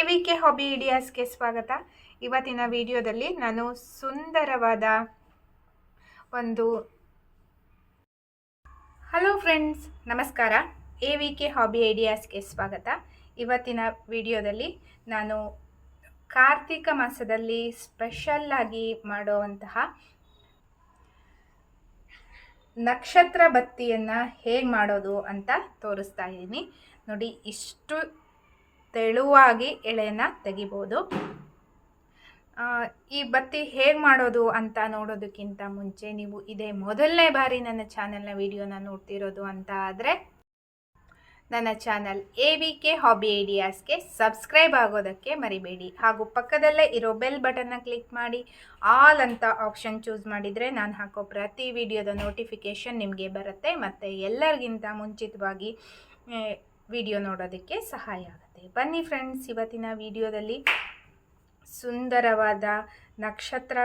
A V K hobby ಇಡಿಯಾಸ್ಗೆ ಸ್ವಾಗತ. ಇವತ್ತಿನ ವಿಡಿಯೋದಲ್ಲಿ ನಾನು ಸುಂದರವಾದ ಒಂದು ಹಲೋ ಫ್ರೆಂಡ್ಸ್ ನಮಸ್ಕಾರ. ಎ ವಿ ಕೆ ಹಾಬಿ ಐಡಿಯಾಸ್ಗೆ ಸ್ವಾಗತ. ಇವತ್ತಿನ ವಿಡಿಯೋದಲ್ಲಿ ನಾನು ಕಾರ್ತಿಕ ಮಾಸದಲ್ಲಿ ಸ್ಪೆಷಲ್ ಆಗಿ ಮಾಡುವಂತಹ ನಕ್ಷತ್ರ ಬತ್ತಿಯನ್ನು ಹೇಗೆ ಮಾಡೋದು ಅಂತ ತೋರಿಸ್ತಾ ಇದ್ದೀನಿ. ನೋಡಿ, ಇಷ್ಟು ತೆಳುವಾಗಿ ಎಳೆಯನ್ನು ತೆಗಿಬೋದು. ಈ ಬತ್ತಿ ಹೇಗೆ ಮಾಡೋದು ಅಂತ ನೋಡೋದಕ್ಕಿಂತ ಮುಂಚೆ ನೀವು ಇದೇ ಮೊದಲನೇ ಬಾರಿ ನನ್ನ ಚಾನಲ್ನ ವಿಡಿಯೋನ ನೋಡ್ತಿರೋದು ಅಂತ ಆದರೆ ನನ್ನ channel A V K hobby ಐಡಿಯಾಸ್ಗೆ subscribe ಆಗೋದಕ್ಕೆ ಮರಿಬೇಡಿ. ಹಾಗೂ ಪಕ್ಕದಲ್ಲೇ ಇರೋ ಬೆಲ್ ಬಟನ್ನ ಕ್ಲಿಕ್ ಮಾಡಿ ಆಲ್ ಅಂತ ಆಪ್ಷನ್ ಚೂಸ್ ಮಾಡಿದರೆ ನಾನು ಹಾಕೋ ಪ್ರತಿ ವಿಡಿಯೋದ ನೋಟಿಫಿಕೇಷನ್ ನಿಮಗೆ ಬರುತ್ತೆ. ಮತ್ತು ಎಲ್ಲರಿಗಿಂತ ಮುಂಚಿತವಾಗಿ ವಿಡಿಯೋ ನೋಡೋದಕ್ಕೆ ಸಹಾಯ ಆಗುತ್ತೆ. ಬನ್ನಿ ಫ್ರೆಂಡ್ಸ್ ಇವತ್ತಿನ ವಿಡಿಯೋದಲ್ಲಿ ಸುಂದರವಾದ ನಕ್ಷತ್ರ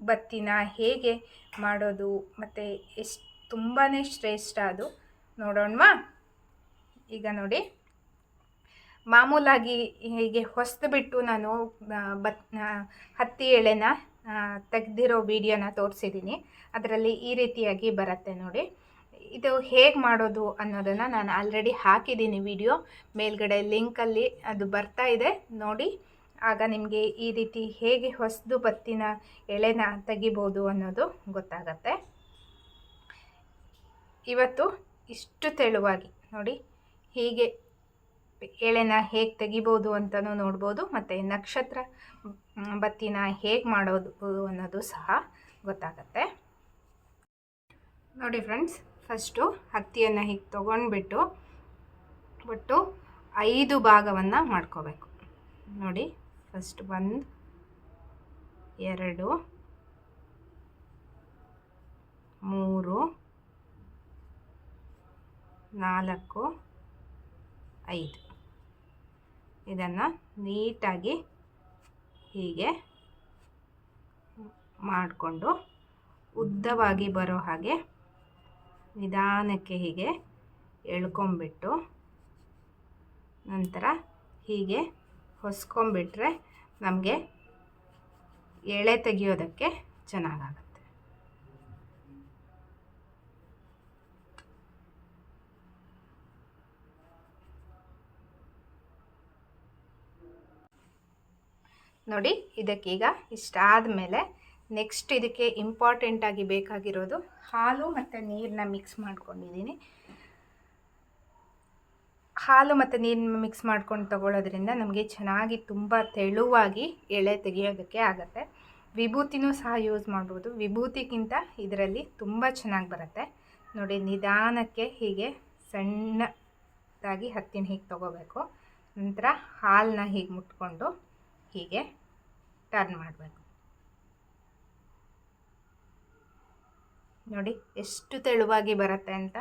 ಬತ್ತಿನ ಹೇಗೆ ಮಾಡೋದು, ಮತ್ತು ಎಷ್ಟು ತುಂಬಾ ಶ್ರೇಷ್ಠ ಅದು. ನೋಡೋಣವಾ? ಈಗ ನೋಡಿ. ಮಾಮೂಲಾಗಿ ಹೀಗೆ ಹೊಸ್ದು ಬಿಟ್ಟು ನಾನು ಬತ್ ಹತ್ತಿ ಎಳೆನ ತೆಗೆದಿರೋ ವಿಡಿಯೋನ ತೋರಿಸಿದ್ದೀನಿ ಅದರಲ್ಲಿ ಈ ರೀತಿಯಾಗಿ ಬರುತ್ತೆ ನೋಡಿ. ಇದು ಹೇಗೆ ಮಾಡೋದು ಅನ್ನೋದನ್ನು ನಾನು ಆಲ್ರೆಡಿ ಹಾಕಿದ್ದೀನಿ ವಿಡಿಯೋ ಮೇಲ್ಗಡೆ ಲಿಂಕಲ್ಲಿ ಅದು ಬರ್ತಾ ಇದೆ, ನೋಡಿ. ಆಗ ನಿಮಗೆ ಈ ರೀತಿ ಹೇಗೆ ಹೊಸದು ಬತ್ತಿನ ಎಳೆನ ತೆಗಿಬೋದು ಅನ್ನೋದು ಗೊತ್ತಾಗತ್ತೆ. ಇವತ್ತು ಇಷ್ಟು ತೆಳುವಾಗಿ, ನೋಡಿ. ಹೀಗೆ ಎಳೆನ ಹೇಗೆ ತೆಗಿಬೋದು ಅಂತಲೂ ನೋಡ್ಬೋದು, ಮತ್ತು ನಕ್ಷತ್ರ ಬತ್ತಿನ ಹೇಗೆ ಮಾಡೋದು ಅನ್ನೋದು ಸಹ ಗೊತ್ತಾಗತ್ತೆ. ನೋಡಿ ಫ್ರೆಂಡ್ಸ್ ಫಸ್ಟು ಹತ್ತಿಯನ್ನು ಹೀಗೆ ತೊಗೊಂಡ್ಬಿಟ್ಟು ಒಟ್ಟು ಐದು ಭಾಗವನ್ನು ಮಾಡ್ಕೋಬೇಕು. ನೋಡಿ, ಫಸ್ಟ್ ಒಂದು, ಎರಡು, ಮೂರು, ನಾಲ್ಕು, ಐದು. ಇದನ್ನು ನೀಟಾಗಿ ಹೀಗೆ ಮಾಡಿಕೊಂಡು ಉದ್ದವಾಗಿ ಬರೋ ಹಾಗೆ ನಿಧಾನಕ್ಕೆ ಹೀಗೆ ಎಳ್ಕೊಂಬಿಟ್ಟು ನಂತರ ಹೀಗೆ ಹೊಸ್ಕೊಂಬಿಟ್ರೆ ನಮಗೆ ಎಳೆ ತೆಗಿಯೋದಕ್ಕೆ ಚೆನ್ನಾಗಾಗುತ್ತೆ. ನೋಡಿ ಇದಕ್ಕೀಗ ಇಷ್ಟಾದ ಮೇಲೆ ನೆಕ್ಸ್ಟ್ ಇದಕ್ಕೆ ಇಂಪಾರ್ಟೆಂಟಾಗಿ ಬೇಕಾಗಿರೋದು ಹಾಲು ಮತ್ತು ನೀರನ್ನ ಮಿಕ್ಸ್ ಮಾಡ್ಕೊಂಡಿದ್ದೀನಿ. ಹಾಲು ಮತ್ತು ನೀರನ್ನ ಮಿಕ್ಸ್ ಮಾಡ್ಕೊಂಡು ತಗೊಳ್ಳೋದ್ರಿಂದ ನಮಗೆ ಚೆನ್ನಾಗಿ ತುಂಬ ತೆಳುವಾಗಿ ಎಳೆ ತೆಗೆಯೋದಕ್ಕೆ ಆಗುತ್ತೆ. ವಿಭೂತಿನೂ ಸಹ ಯೂಸ್ ಮಾಡ್ಬೋದು. ವಿಭೂತಿಗಿಂತ ಇದರಲ್ಲಿ ತುಂಬ ಚೆನ್ನಾಗಿ ಬರುತ್ತೆ. ನೋಡಿ, ನಿಧಾನಕ್ಕೆ ಹೀಗೆ ಸಣ್ಣದಾಗಿ ಹತ್ತಿನ ಹೀಗೆ ತಗೋಬೇಕು. ನಂತರ ಹಾಲನ್ನ ಹೀಗೆ ಮುಟ್ಕೊಂಡು ಹೀಗೆ ಟರ್ನ್ ಮಾಡಬೇಕು. ನೋಡಿ ಎಷ್ಟು ತೆಳುವಾಗಿ ಬರುತ್ತೆ ಅಂತ.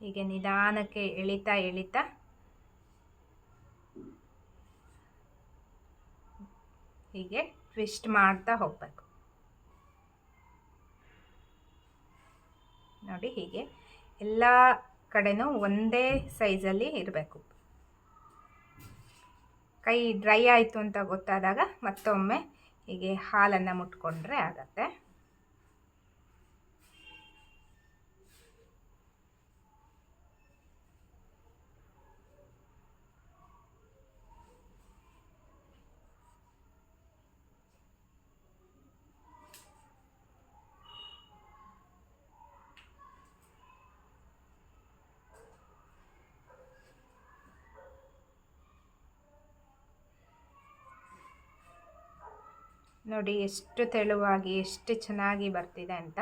ಹೀಗೆ ನಿಧಾನಕ್ಕೆ ಎಳಿತಾ ಎಳಿತಾ. ಹೀಗೆ ಟ್ವಿಸ್ಟ್ ಮಾಡ್ತಾ ಹೋಗಬೇಕು. ನೋಡಿ ಹೀಗೆ. ಎಲ್ಲ ಕಡೆನೂ ಒಂದೇ ಸೈಜಲ್ಲಿ ಇರಬೇಕು. ಕೈ ಡ್ರೈ ಆಯಿತು ಅಂತ ಗೊತ್ತಾದಾಗ ಮತ್ತೊಮ್ಮೆ ಹೀಗೆ ಹಾಲನ್ನು ಮುಟ್ಕೊಂಡ್ರೆ ಆಗತ್ತೆ. ನೋಡಿ ಎಷ್ಟು ತೆಳುವಾಗಿ, ಎಷ್ಟು ಚೆನ್ನಾಗಿ ಬರ್ತಿದೆ ಅಂತ.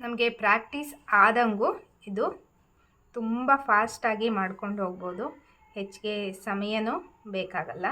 ನಮಗೆ ಪ್ರಾಕ್ಟೀಸ್ ಆದಂಗೂ ಇದು ತುಂಬ ಫಾಸ್ಟಾಗಿ ಮಾಡ್ಕೊಂಡು ಹೋಗ್ಬೋದು. ಹೆಚ್ಚಿಗೆ ಸಮಯನೂ ಬೇಕಾಗಲ್ಲ.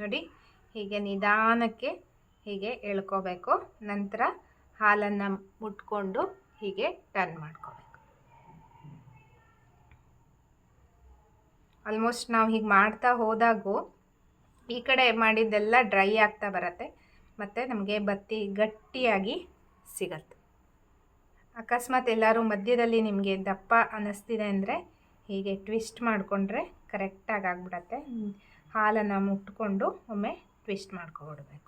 ನೋಡಿ, ಹೀಗೆ ನಿಧಾನಕ್ಕೆ ಹೀಗೆ ಎಳ್ಕೋಬೇಕು. ನಂತರ ಹಾಲನ್ನು ಮುಟ್ಕೊಂಡು ಹೀಗೆ ಟರ್ನ್ ಮಾಡ್ಕೋಬೇಕು. ಆಲ್ಮೋಸ್ಟ್ ನಾವು ಹೀಗೆ ಮಾಡ್ತಾ ಹೋದಾಗೂ ಈ ಕಡೆ ಮಾಡಿದ್ದೆಲ್ಲ ಡ್ರೈ ಆಗ್ತಾ ಬರುತ್ತೆ, ಮತ್ತು ನಮಗೆ ಬತ್ತಿ ಗಟ್ಟಿಯಾಗಿ ಸಿಗತ್ತೆ. ಅಕಸ್ಮಾತ್ ಎಲ್ಲರೂ ಮಧ್ಯದಲ್ಲಿ ನಿಮಗೆ ದಪ್ಪ ಅನ್ನಿಸ್ತಿದೆ ಅಂದರೆ ಹೀಗೆ ಟ್ವಿಸ್ಟ್ ಮಾಡಿಕೊಂಡ್ರೆ ಕರೆಕ್ಟಾಗಿ ಆಗಿಬಿಡತ್ತೆ. ಹಾಲನ್ನು ಮುಟ್ಕೊಂಡು ಒಮ್ಮೆ ಟ್ವಿಸ್ಟ್ ಮಾಡ್ಕೊಬಿಡ್ಬೇಕು.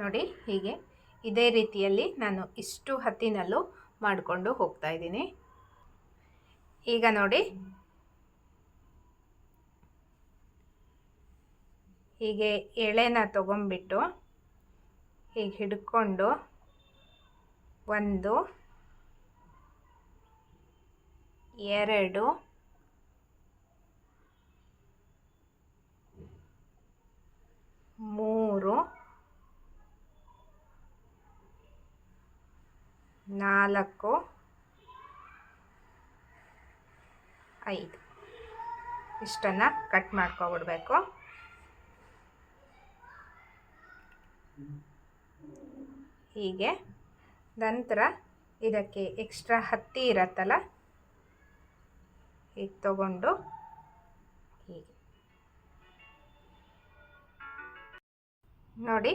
ನೋಡಿ ಹೀಗೆ. ಇದೇ ರೀತಿಯಲ್ಲಿ ನಾನು ಇಷ್ಟು ಹತ್ತಿನಲ್ಲೂ ಮಾಡಿಕೊಂಡು ಹೋಗ್ತಾ ಇದ್ದೀನಿ. ಈಗ ನೋಡಿ. ಹೀಗೆ ಎಳೆನ ತಗೊಂಬಿಟ್ಟು ಹೀಗೆ ಹಿಡ್ಕೊಂಡು ಒಂದು, ಎರಡು, ಮೂರು ನಾಲ್ಕು, ಐದು. ಇಷ್ಟನ್ನು ಕಟ್ ಮಾಡ್ಕೊಬಿಡ್ಬೇಕು. ಹೀಗೆ. ನಂತರ ಇದಕ್ಕೆ ಎಕ್ಸ್ಟ್ರಾ ಹತ್ತಿ ಇರತ್ತಲ್ಲ? ಹೀಗೆ ತಗೊಂಡು ಹೀಗೆ. ನೋಡಿ,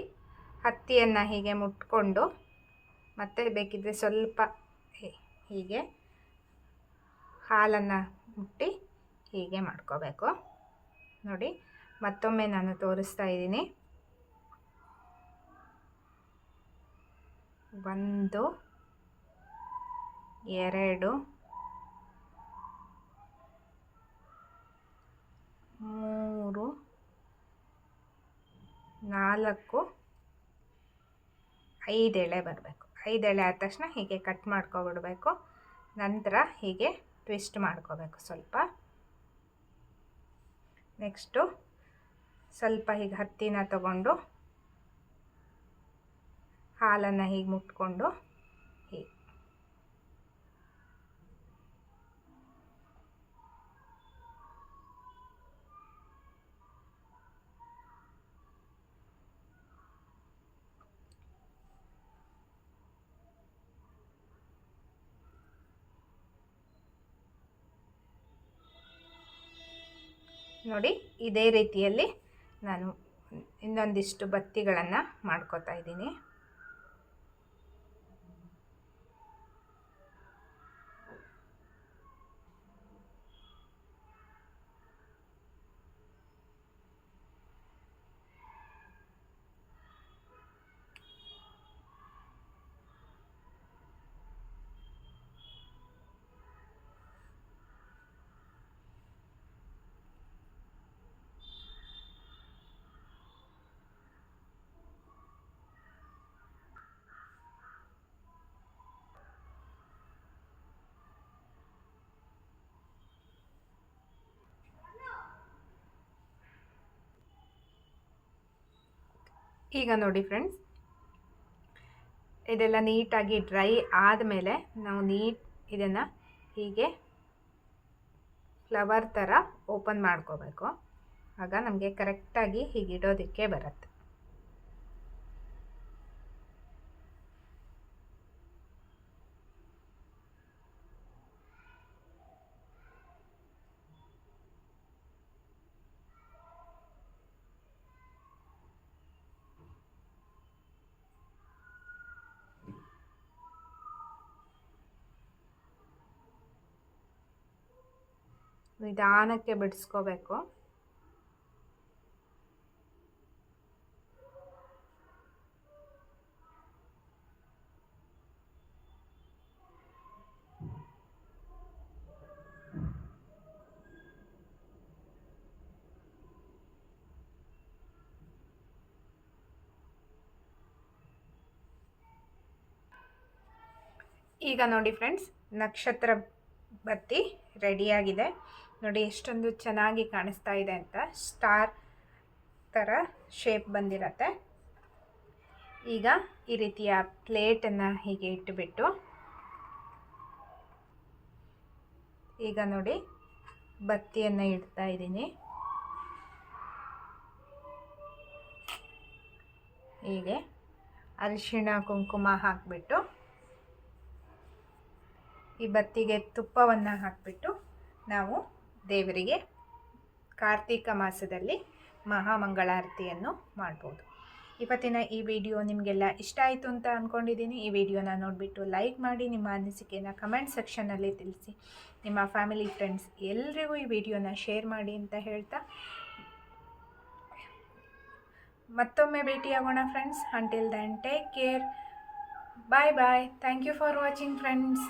ಹತ್ತಿಯನ್ನು ಹೀಗೆ ಮುಟ್ಕೊಂಡು ಮತ್ತು ಬೇಕಿದ್ದರೆ ಸ್ವಲ್ಪ ಹೀಗೆ ಹಾಲನ್ನು ಮುಟ್ಟಿ ಹೀಗೆ ಮಾಡ್ಕೋಬೇಕು. ನೋಡಿ, ಮತ್ತೊಮ್ಮೆ ನಾನು ತೋರಿಸ್ತಾ ಇದ್ದೀನಿ. ಒಂದು, ಎರಡು, ಮೂರು, ನಾಲ್ಕು, ಐದು ಎಳೆ ಬರಬೇಕು. ಐದು ಎಳೆ ಆದ ತಕ್ಷಣ ಹೀಗೆ ಕಟ್ ಮಾಡ್ಕೊಬಿಡ್ಬೇಕು. ನಂತರ ಹೀಗೆ ಟ್ವಿಸ್ಟ್ ಮಾಡ್ಕೋಬೇಕು ಸ್ವಲ್ಪ. ನೆಕ್ಸ್ಟು ಸ್ವಲ್ಪ ಹೀಗೆ ಹತ್ತಿನ ತಗೊಂಡು ಹಾಲನ್ನು ಹೀಗೆ ಮುಟ್ಕೊಂಡು ಹೀಗೆ ನೋಡಿ ಇದೇ ರೀತಿಯಲ್ಲಿ ನಾನು ಇನ್ನೊಂದಿಷ್ಟು ಬತ್ತಿಗಳನ್ನು ಮಾಡ್ಕೋತಾ ಇದ್ದೀನಿ. ಈಗ ನೋಡಿ ಫ್ರೆಂಡ್ಸ್ ಇದೆಲ್ಲ ನೀಟಾಗಿ ಡ್ರೈ ಆದಮೇಲೆ ನಾವು ನೀಟ್ ಇದನ್ನು ಹೀಗೆ ಫ್ಲವರ್ ಥರ ಓಪನ್ ಮಾಡ್ಕೋಬೇಕು. ಆಗ ನಮಗೆ ಕರೆಕ್ಟಾಗಿ ಹೀಗೆ ಇಡೋದಕ್ಕೆ ಬರುತ್ತೆ. ನಿಧಾನಕ್ಕೆ ಬಿಡಿಸ್ಕೋಬೇಕು. ಈಗ ನೋಡಿ ಫ್ರೆಂಡ್ಸ್ ನಕ್ಷತ್ರ ಬತ್ತಿ ರೆಡಿಯಾಗಿದೆ. ನೋಡಿ, ಎಷ್ಟೊಂದು ಚೆನ್ನಾಗಿ ಕಾಣಿಸ್ತಾ ಇದೆ ಅಂತ. ಸ್ಟಾರ್ ಥರ ಶೇಪ್ ಬಂದಿರತ್ತೆ. ಈಗ ಈ ರೀತಿಯ ಪ್ಲೇಟನ್ನು ಹೀಗೆ ಇಟ್ಟುಬಿಟ್ಟು, ಈಗ ನೋಡಿ, ಬತ್ತಿಯನ್ನು ಇಡ್ತಾ ಇದ್ದೀನಿ. ಹೀಗೆ ಅರಿಶಿಣ, ಕುಂಕುಮ ಹಾಕಿಬಿಟ್ಟು, ಈ ಬತ್ತಿಗೆ ತುಪ್ಪವನ್ನು ಹಾಕಿಬಿಟ್ಟು ನಾವು ದೇವರಿಗೆ ಕಾರ್ತೀಕ ಮಾಸದಲ್ಲಿ ಮಹಾಮಂಗಳಾರತಿಯನ್ನು ಮಾಡ್ಬೋದು. ಇವತ್ತಿನ ಈ ವಿಡಿಯೋ ನಿಮಗೆಲ್ಲ ಇಷ್ಟ ಆಯಿತು ಅಂತ ಅಂದ್ಕೊಂಡಿದ್ದೀನಿ ಈ ವಿಡಿಯೋನ ನೋಡಿಬಿಟ್ಟು ಲೈಕ್ ಮಾಡಿ, ನಿಮ್ಮ ಅನಿಸಿಕೆಯನ್ನು ಕಮೆಂಟ್ ಸೆಕ್ಷನಲ್ಲಿ ತಿಳಿಸಿ. ನಿಮ್ಮ ಫ್ಯಾಮಿಲಿ, ಫ್ರೆಂಡ್ಸ್ ಎಲ್ರಿಗೂ ಈ ವಿಡಿಯೋನ ಶೇರ್ ಮಾಡಿ ಅಂತ ಹೇಳ್ತಾ. ಮತ್ತೊಮ್ಮೆ ಭೇಟಿಯಾಗೋಣ friends. Until then take care bye bye thank you for watching friends